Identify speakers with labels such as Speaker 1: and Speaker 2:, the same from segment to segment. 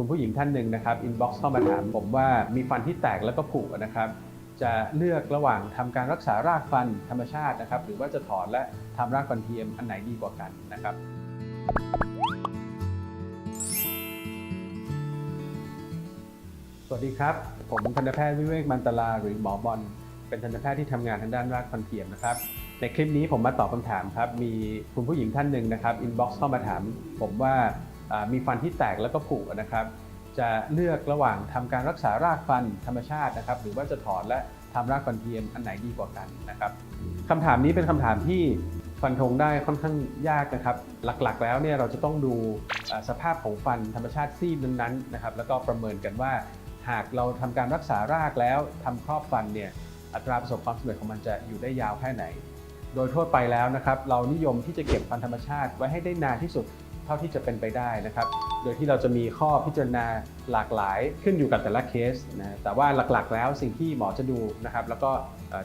Speaker 1: คุณผู้หญิงท่านหนึ่งนะครับอินบ็อกซ์เข้ามาถามผมว่ามีฟันที่แตกแล้วก็ผุนะครับจะเลือกระหว่างทำการรักษารากฟันธรรมชาตินะครับ หรือว่าจะถอนและทำรากฟันเทียมอันไหนดีกว่ากันนะครับ สวัสดีครับ ผมทันตแพทย์วิเวกมันตลาหรือหมอบอลเป็นทันตแพทย์ที่ทำงานทางด้านรากฟันเทียมนะครับ ในคลิปนี้ผมมาตอบคำถามครับ มีคุณผู้หญิงท่านหนึ่งนะครับอินบ็อกซ์เข้ามาถาม ผมว่า มีฟันที่แตกแล้วก็ผุนะครับ จะเลือกระหว่างทำการรักษารากฟันธรรมชาตินะครับ หรือว่าจะถอนและทำรากฟันเทียมอันไหนดีกว่ากันนะครับคำถามนี้เป็นคำถามที่ฟันธงได้ค่อนข้างยากนะครับ หลักๆ แล้วเนี่ยเราจะต้องดูสภาพของฟันธรรมชาติซี่นั้นๆนะครับ แล้วก็ประเมินกันว่า หากเราทำการรักษารากแล้วทำครอบฟันเนี่ยอัตราประสบความสำเร็จของมันจะอยู่ได้ยาวแค่ไหน โดยทั่วไปแล้วนะครับ เรานิยมที่จะเก็บฟันธรรมชาติไว้ให้ได้นานที่สุด เท่าที่จะเป็นไปได้นะครับโดยที่เราจะมีข้อพิจารณาหลากหลายขึ้นอยู่กับแต่ละเคสนะแต่ว่าหลักๆ แล้วสิ่งที่หมอจะดูนะครับ แล้วก็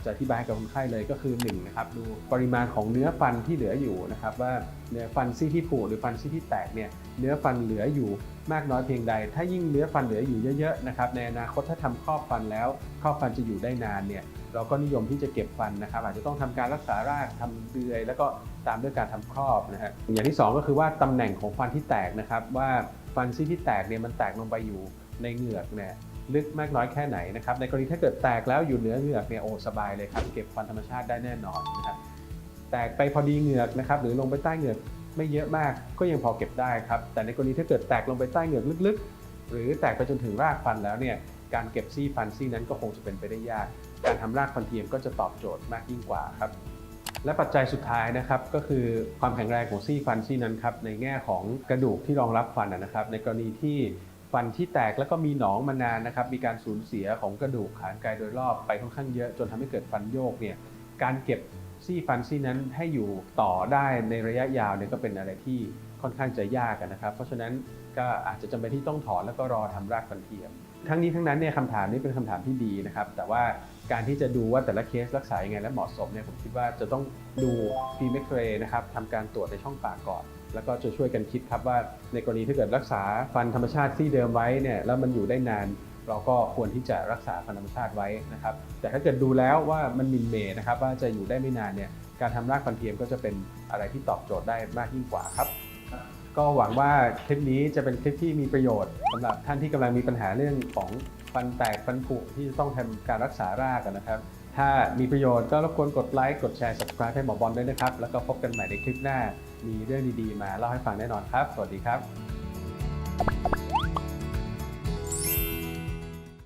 Speaker 1: จะอธิบายให้กับคนไข้เลยก็คือ1นะครับดูปริมาณของเนื้อฟันที่เหลืออยู่นะครับว่าเนื้อฟันซี่ที่ผุหรือฟันซี่ที่แตกเนี่ยเนื้อฟันเหลืออยู่มากน้อยเพียงใด ถ้ายิ่งเนื้อฟันเหลืออยู่เยอะๆนะครับในอนาคตถ้าทำครอบฟันแล้วครอบฟันจะอยู่ได้นานเนี่ยเราก็นิยมที่จะเก็บฟันนะครับ อาจจะต้องทำการรักษารากทำเดือย แล้วก็ตามด้วยการทำครอบนะฮะอย่างที่สองก็คือว่าตำแหน่งของฟันที่แตกนะครับว่าฟันซี่ที่แตกเนี่ยมันแตกลงไปอยู่ในเหงือกเนี่ยลึกมากน้อยแค่ไหนนะครับในกรณีถ้าเกิดแตกแล้วอยู่เหนือเหงือกเนี่ยโอ้สบายเลยครับเก็บฟันธรรมชาติได้แน่นอนนะครับแตกไปพอดีเหงือกนะครับหรือลงไปใต้เหงือกไม่เยอะมากก็ยังพอเก็บได้ครับแต่ในกรณีถ้าเกิดแตกลงไปใต้เหงือกลึกๆ หรือแตกไปจนถึงรากฟันแล้วเนี่ยการเก็บซี่ฟันซี่นั้นก็คงจะเป็นไปได้ยาก การทำรากฟันเทียมก็จะตอบโจทย์มากยิ่งกว่าครับ และปัจจัยสุดท้ายนะครับก็คือความแข็งแรงของซี่ฟันซี่นั้นครับในแง่ของกระดูกที่รองรับฟันนะครับในกรณีที่ฟันที่แตกแล้วก็มีหนองมานานนะครับมีการสูญเสียของกระดูกขานไกลโดยรอบไปค่อนข้างเยอะจนทำให้เกิดฟันโยกเนี่ยการเก็บซี่ฟันซี่นั้นให้อยู่ต่อได้ในระยะยาวเนี่ยก็เป็นอะไรที่ค่อนข้างจะยากนะครับ เพราะฉะนั้นก็อาจจะจำเป็นที่ต้องถอนแล้วก็รอทำรากฟันเทียม ทั้งนี้ทั้งนั้นเนี่ยคำถามนี้เป็นคำถามที่ดีนะครับ แต่ว่า การที่จะดูว่าแต่ละเคสรักษายังไงและเหมาะสมเนี่ยผมคิดว่าจะต้องดูฟีเมกเรย์นะครับทำการตรวจในช่องปากก่อน แล้วก็จะช่วยกันคิดครับว่าในกรณีถ้าเกิดรักษาฟันธรรมชาติที่เดิมไว้เนี่ยแล้วมันอยู่ได้นานเราก็ควรที่จะรักษาฟันธรรมชาติไว้นะครับ แต่ถ้าเกิดดูแล้วว่ามันมินเมย์นะครับว่าจะอยู่ได้ไม่นานเนี่ยการทำรากฟันเทียมก็จะเป็นอะไรที่ตอบโจทย์ได้มากยิ่งกว่าครับ ก็หวังว่าคลิปนี้จะเป็นคลิปที่มีประโยชน์สำหรับท่านที่กำลังมีปัญหาเรื่องของฟันแตกฟันผุที่จะต้องทำการรักษารากนะครับ ถ้ามีประโยชน์ก็รบกวนกดไลค์กดแชร์ subscribe ให้หมอบอลด้วยนะครับ แล้วก็พบกันใหม่ในคลิปหน้า มีเรื่องดีๆ มาเล่าให้ฟังแน่นอนครับ สวัสดีครับ